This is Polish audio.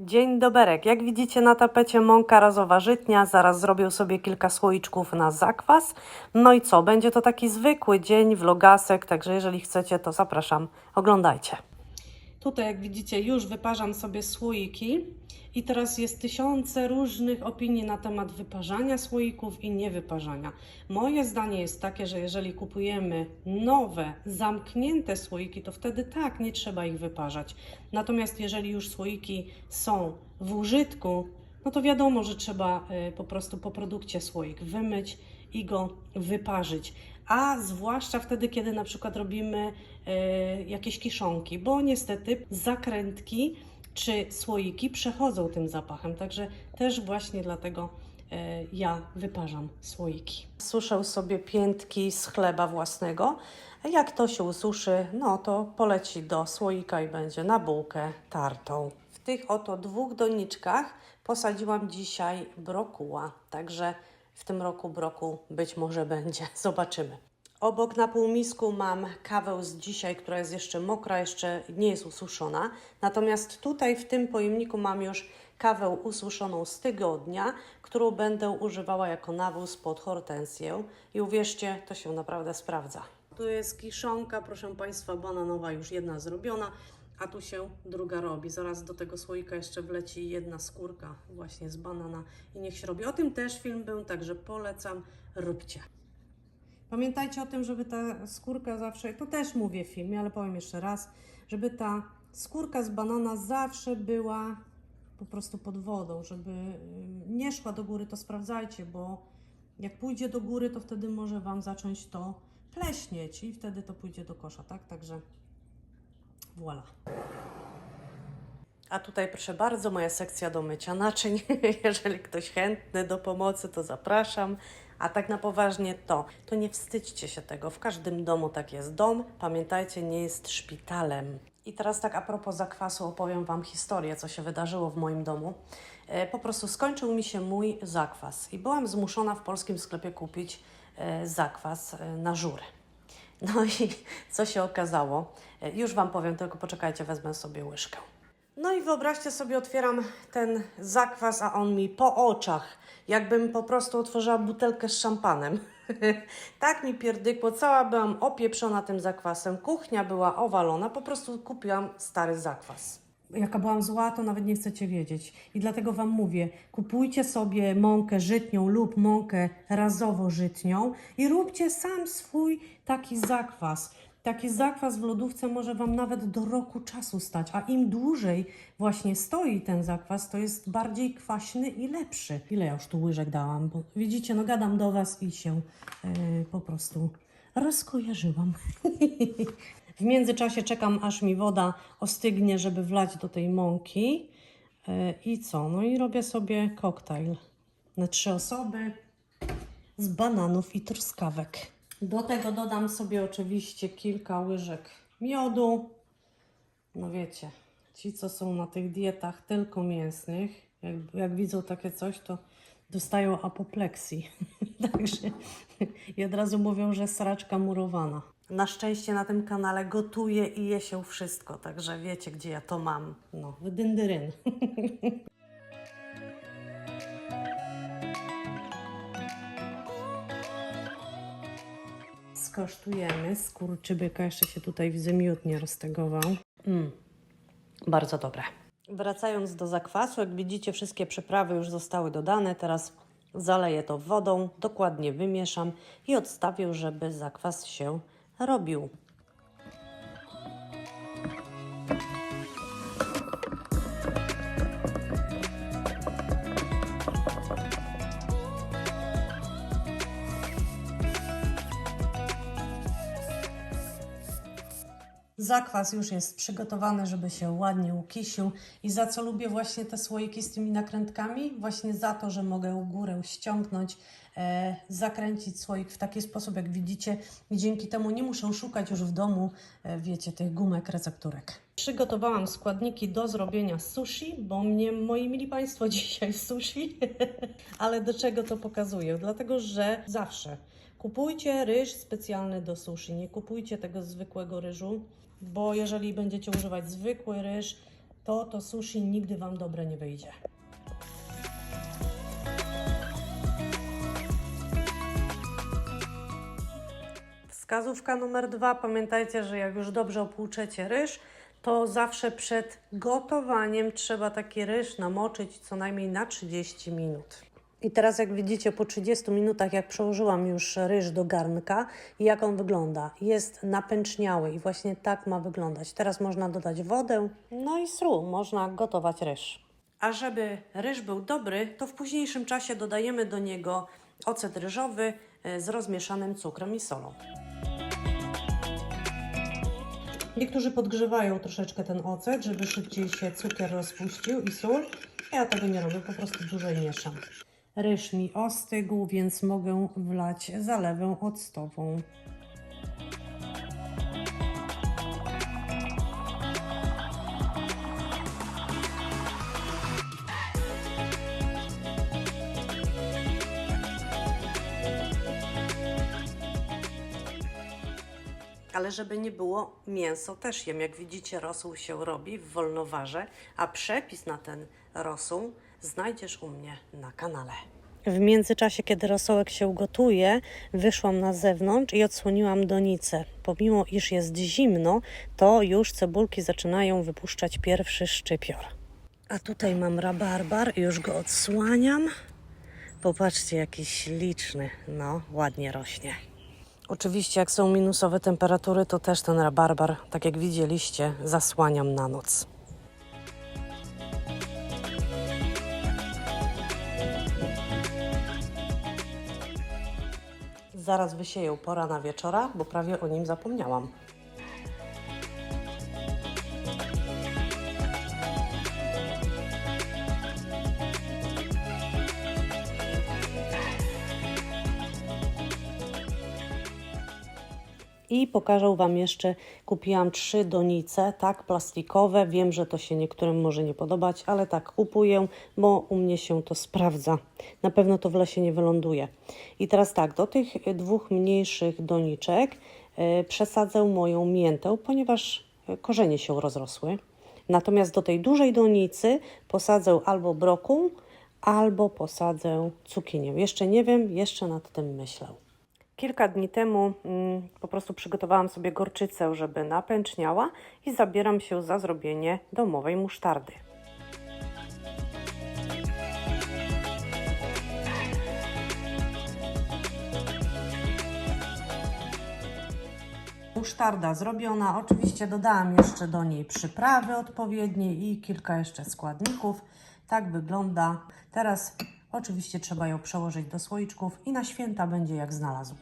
Dzień doberek. Jak widzicie na tapecie mąka razowa żytnia. Zaraz zrobię sobie kilka słoiczków na zakwas. No i co? Będzie to taki zwykły dzień vlogasek, także jeżeli chcecie, to zapraszam. Oglądajcie. Tutaj, jak widzicie, już wyparzam sobie słoiki i teraz jest tysiące różnych opinii na temat wyparzania słoików i niewyparzania. Moje zdanie jest takie, że jeżeli kupujemy nowe, zamknięte słoiki, to wtedy tak, nie trzeba ich wyparzać. Natomiast jeżeli już słoiki są w użytku, no to wiadomo, że trzeba y, po prostu po produkcie słoik wymyć i go wyparzyć. A zwłaszcza wtedy, kiedy na przykład robimy y, jakieś kiszonki, bo niestety zakrętki czy słoiki przechodzą tym zapachem. Także też właśnie dlatego e, ja wyparzam słoiki. Suszę sobie piętki z chleba własnego. Jak to się ususzy, no to poleci do słoika i będzie na bułkę tartą. W tych oto dwóch doniczkach posadziłam dzisiaj brokuła. Także w tym roku broku być może będzie. Zobaczymy. Obok na półmisku mam kawę z dzisiaj, która jest jeszcze mokra, jeszcze nie jest ususzona. Natomiast tutaj w tym pojemniku mam już kawę ususzoną z tygodnia, którą będę używała jako nawóz pod hortensję. I uwierzcie, to się naprawdę sprawdza. Tu jest kiszonka, proszę Państwa, bananowa już jedna zrobiona, a tu się druga robi. Zaraz do tego słoika jeszcze wleci jedna skórka właśnie z banana i niech się robi. O tym też film był, także polecam, róbcie. Pamiętajcie o tym, żeby ta skórka zawsze, to też mówię w filmie, ale powiem jeszcze raz, żeby ta skórka z banana zawsze była po prostu pod wodą, żeby y, nie szła do góry, to sprawdzajcie, bo jak pójdzie do góry, to wtedy może Wam zacząć to pleśnieć i wtedy to pójdzie do kosza, tak? Także voilà. A tutaj proszę bardzo, moja sekcja do mycia naczyń. Jeżeli ktoś chętny do pomocy, to zapraszam. A tak na poważnie to, to nie wstydźcie się tego. W każdym domu tak jest. Dom, pamiętajcie, nie jest szpitalem. I teraz tak a propos zakwasu opowiem Wam historię, co się wydarzyło w moim domu. E, Po prostu skończył mi się mój zakwas i byłam zmuszona w polskim sklepie kupić e, zakwas e, na żury. No i co się okazało? Już Wam powiem, tylko poczekajcie, wezmę sobie łyżkę. No i wyobraźcie sobie, otwieram ten zakwas, a on mi po oczach, jakbym po prostu otworzyła butelkę z szampanem. tak mi pierdykło, cała byłam opieprzona tym zakwasem, kuchnia była owalona, po prostu kupiłam stary zakwas. Jaka byłam zła, to nawet nie chcecie wiedzieć. I dlatego Wam mówię, kupujcie sobie mąkę żytnią lub mąkę razowo-żytnią i róbcie sam swój taki zakwas. Taki zakwas w lodówce może Wam nawet do roku czasu stać, a im dłużej właśnie stoi ten zakwas, to jest bardziej kwaśny i lepszy. Ile ja już tu łyżek dałam? Bo widzicie, no gadam do Was i się e, po prostu rozkojarzyłam. w międzyczasie czekam, aż mi woda ostygnie, żeby wlać do tej mąki. E, I co? No i robię sobie koktajl na trzy osoby z bananów i truskawek. Do tego dodam sobie oczywiście kilka łyżek miodu. No wiecie, ci co są na tych dietach tylko mięsnych, jak, jak widzą takie coś, to dostają apopleksji. Także i od razu mówią, że sraczka murowana. Na szczęście na tym kanale gotuję i je się wszystko, także wiecie gdzie ja to mam. No, dyndyryn. Skosztujemy. Skurczybyka jeszcze się tutaj widzę miód nie roztegował. Mm, bardzo dobre. Wracając do zakwasu, jak widzicie wszystkie przyprawy już zostały dodane. Teraz zaleję to wodą, dokładnie wymieszam i odstawię, żeby zakwas się robił. Zakwas już jest przygotowany, żeby się ładnie ukisił i za co lubię właśnie te słoiki z tymi nakrętkami? Właśnie za to, że mogę górę ściągnąć, e, zakręcić słoik w taki sposób, jak widzicie i dzięki temu nie muszę szukać już w domu, e, wiecie, tych gumek, recepturek. Przygotowałam składniki do zrobienia sushi, bo mnie, moi mili Państwo, dzisiaj sushi, ale do czego to pokazuję? Dlatego, że zawsze Kupujcie ryż specjalny do sushi. Nie kupujcie tego zwykłego ryżu, bo jeżeli będziecie używać zwykły ryż, to to sushi nigdy Wam dobre nie wyjdzie. Wskazówka numer dwa. Pamiętajcie, że jak już dobrze opłuczecie ryż, to zawsze przed gotowaniem trzeba taki ryż namoczyć co najmniej na 30 minut. I teraz jak widzicie po 30 minutach, jak przełożyłam już ryż do garnka jak on wygląda, jest napęczniały i właśnie tak ma wyglądać. Teraz można dodać wodę, no i sól, można gotować ryż. A żeby ryż był dobry, to w późniejszym czasie dodajemy do niego ocet ryżowy e, z rozmieszanym cukrem i solą. Niektórzy podgrzewają troszeczkę ten ocet, żeby szybciej się cukier rozpuścił i sól. Ja tego nie robię, po prostu dłużej mieszam. Ryż mi ostygł, więc mogę wlać zalewę octową. Ale żeby nie było, mięso też jem. Jak widzicie, rosół się robi w wolnowarze, a przepis na ten rosół znajdziesz u mnie na kanale. W międzyczasie, kiedy rosołek się gotuje, wyszłam na zewnątrz i odsłoniłam donicę. Pomimo, iż jest zimno, to już cebulki zaczynają wypuszczać pierwszy szczypior. A tutaj mam rabarbar, już go odsłaniam. Popatrzcie, jaki śliczny. No, ładnie rośnie. Oczywiście, jak są minusowe temperatury, to też ten rabarbar, tak jak widzieliście, zasłaniam na noc. Zaraz wysieję pora na wieczora, bo prawie o nim zapomniałam. I pokażę Wam jeszcze, kupiłam trzy donice, tak, plastikowe. Wiem, że to się niektórym może nie podobać, ale tak kupuję, bo u mnie się to sprawdza. Na pewno to w lesie nie wyląduje. I teraz tak, do tych dwóch mniejszych doniczek e, przesadzę moją miętę, ponieważ e, korzenie się rozrosły. Natomiast do tej dużej donicy posadzę albo brokuł, albo posadzę cukinię. Jeszcze nie wiem, jeszcze nad tym myślę. Kilka dni temu mm, po prostu przygotowałam sobie gorczycę, żeby napęczniała i zabieram się za zrobienie domowej musztardy. Musztarda zrobiona. Oczywiście dodałam jeszcze do niej przyprawy odpowiednie i kilka jeszcze składników. Tak wygląda. Teraz oczywiście trzeba ją przełożyć do słoiczków i na święta będzie jak znalazł.